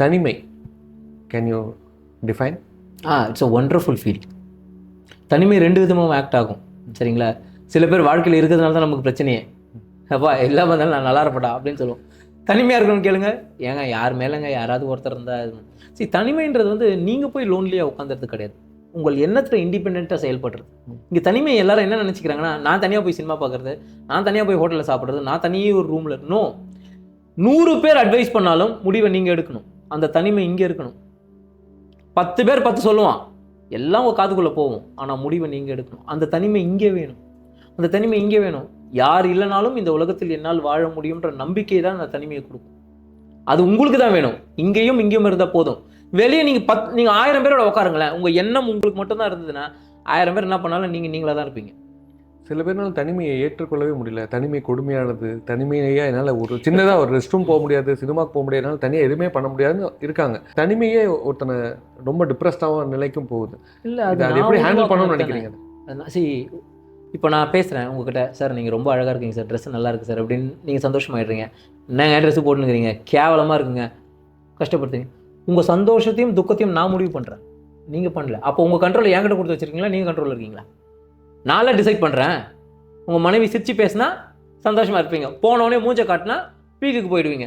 தனிமை. Can you define ah it's a wonderful feel தனிமை ரெண்டு விதமாகவும் ஆக்ட் ஆகும் சரிங்களா? சில பேர் வாழ்க்கையில் இருக்கிறதுனால தான் நமக்கு பிரச்சனையே. அப்பா எல்லாம் வந்தாலும் நான் நல்லா இருப்படா அப்படின்னு சொல்லுவோம். தனிமையாக இருக்கணும்னு கேளுங்க. ஏங்க யார் மேலேங்க யாராவது ஒருத்தர் இருந்தால் சரி தனிமைன்றது வந்து நீங்கள் போய் லோன்லியாக உட்காந்துறது கிடையாது. உங்கள் எண்ணத்தில் இண்டிபெண்ட்டாக செயல்படுறது. இங்கே தனிமை எல்லாரும் என்ன நினச்சிக்கிறாங்கன்னா நான் தனியாக போய் சினிமா பார்க்குறது நான் தனியாக போய் ஹோட்டலில் சாப்பிட்றது நான் தனியே ஒரு ரூமில் நோ நூறு பேர் அட்வைஸ் பண்ணாலும் முடிவை நீங்கள் எடுக்கணும். அந்த தனிமை இங்கே இருக்கணும். பத்து பேர் பத்து சொல்லுவான். எல்லாம் உங்கள் காதுக்குள்ளே போவோம் ஆனால் முடிவை நீங்கள் எடுக்கணும். அந்த தனிமை இங்கே வேணும். அந்த தனிமை இங்கே வேணும். யார் இல்லைனாலும் இந்த உலகத்தில் என்னால் வாழ முடியுன்ற நம்பிக்கை தான் அந்த தனிமையை கொடுக்கும். அது உங்களுக்கு தான் வேணும். இங்கேயும் இங்கேயும் இருந்தால் போதும். வெளியே நீங்கள் பத் நீங்கள் ஆயிரம் பேரோட உட்காருங்களேன். உங்கள் எண்ணம் உங்களுக்கு மட்டும்தான் இருந்ததுன்னா ஆயிரம் பேர் என்ன பண்ணாலும் நீங்கள் நீங்களாக தான் இருப்பீங்க. சில பேர்னால தனிமையை ஏற்றுக்கொள்ளவே முடியல. தனிமை கொடுமையானது தனிமையா என்னால் ஒரு சின்னதாக ஒரு ரெஸ்ட் ரூம் போக முடியாது சினிமாக்கு போக முடியாதுனால தனியாக எதுவுமே பண்ண முடியாதுன்னு இருக்காங்க. தனிமையே ஒருத்தனை ரொம்ப டிப்ரெஸ்டாகவும் நிலைக்கும் போகுது. இல்லை அது எப்படி ஹேண்டில் பண்ணணும்னு நினைக்கிறீங்க? சரி இப்போ நான் பேசுகிறேன் உங்ககிட்ட. சார் நீங்கள் ரொம்ப அழகாக இருக்கீங்க சார். ட்ரெஸ் நல்லா இருக்குது சார் அப்படின்னு நீங்கள் சந்தோஷமாயிடுறீங்க. என்னங்க ட்ரெஸ்ஸு போட்டுனுக்கிறீங்க? கேவலமாக இருக்குங்க. கஷ்டப்படுத்துங்க உங்கள் சந்தோஷத்தையும் துக்கத்தையும் நான் முடிவு பண்ணுறேன் நீங்கள் பண்ணல. அப்போ உங்கள் கண்ட்ரோல் என்கிட்ட கொடுத்து வச்சிருக்கீங்களா? நீங்கள் கண்ட்ரோல் இருக்கீங்களா? நான்லாம் டிசைட் பண்ணுறேன் உங்கள் மனைவி சிரித்து பேசினா சந்தோஷமாக இருப்பீங்க. போனோடனே மூஞ்சை காட்டினா வீக்குக்கு போயிடுவீங்க.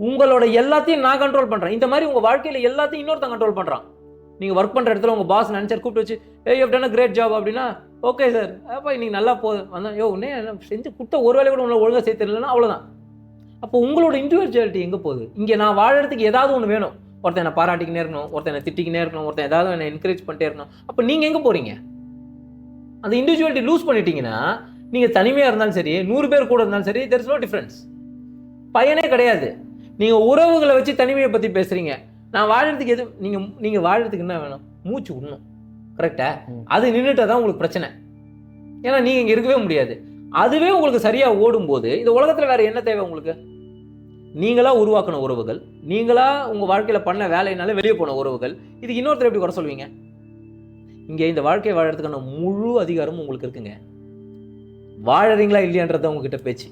உங்களோட எல்லாத்தையும் நான் கண்ட்ரோல் பண்ணுறேன் இந்த மாதிரி உங்கள் வாழ்க்கையில் எல்லாத்தையும் இன்னொருத்தன் கண்ட்ரோல் பண்ணுறான் நீங்கள் ஒர்க் பண்ணுற இடத்துல உங்கள் பாஸ் நினச்சார் கூப்பிட்டு வச்சு ஏய் எஃப் டன் கிரேட் ஜாப் அப்படின்னா ஓகே சார் அப்போ இன்னைக்கு நல்லா போகுது வந்தேன் யோ உன்னே செஞ்சு கொடுத்த ஒரு வேலை கூட உங்களை ஒழுங்காக சேர்த்துடலன்னா அவ்வளோதான் அப்போ உங்களோட இண்டிவிஜுவாலிட்டி எங்கே போகுது? இங்கே நான் வாழறதுக்கு ஏதாவது ஒன்று வேணும். ஒருத்தன் என்னை பாராட்டிக்கினே இருக்கணும் ஒருத்தன் என்னை திட்டிக்கினே இருக்கணும் ஒருத்தன் ஏதாவது என்னை என்கரேஜ் பண்ணிட்டே இருக்கணும். அப்போ நீங்கள் எங்கே போகிறீங்க அந்த இண்டிவிஜுவாலிட்டி லூஸ் பண்ணிட்டீங்கன்னா நீங்கள் தனிமையாக இருந்தாலும் சரி நூறு பேர் கூட இருந்தாலும் சரி தெர் இஸ் நோ டிஃப்ரென்ஸ் பயனே கிடையாது. நீங்கள் உறவுகளை வச்சு தனிமையை பற்றி பேசுகிறீங்க நான் வாழறதுக்கு எது நீங்கள் நீங்கள் வாழறதுக்கு என்ன வேணும்? மூச்சு விடணும். கரெக்டா ம். அது நின்றுட்டா தான் உங்களுக்கு பிரச்சனை. ஏன்னா நீங்கள் இங்கே இருக்கவே முடியாது. அதுவே உங்களுக்கு சரியாக ஓடும்போது இந்த உலகத்தில் வேறு என்ன தேவை உங்களுக்கு? நீங்களா உருவாக்கின உறவுகள் நீங்களா உங்கள் வாழ்க்கையில் பண்ண வேலையினால வெளியே போன உறவுகள் இதுக்கு இன்னொருத்தர் எப்படி குறை சொல்வீங்க? இங்கே இந்த வாழ்க்கை வாழறதுக்கான முழு அதிகாரமும் உங்களுக்கு இருக்குங்க. வாழறீங்களா இல்லையான்றத உங்ககிட்ட பேச்சு.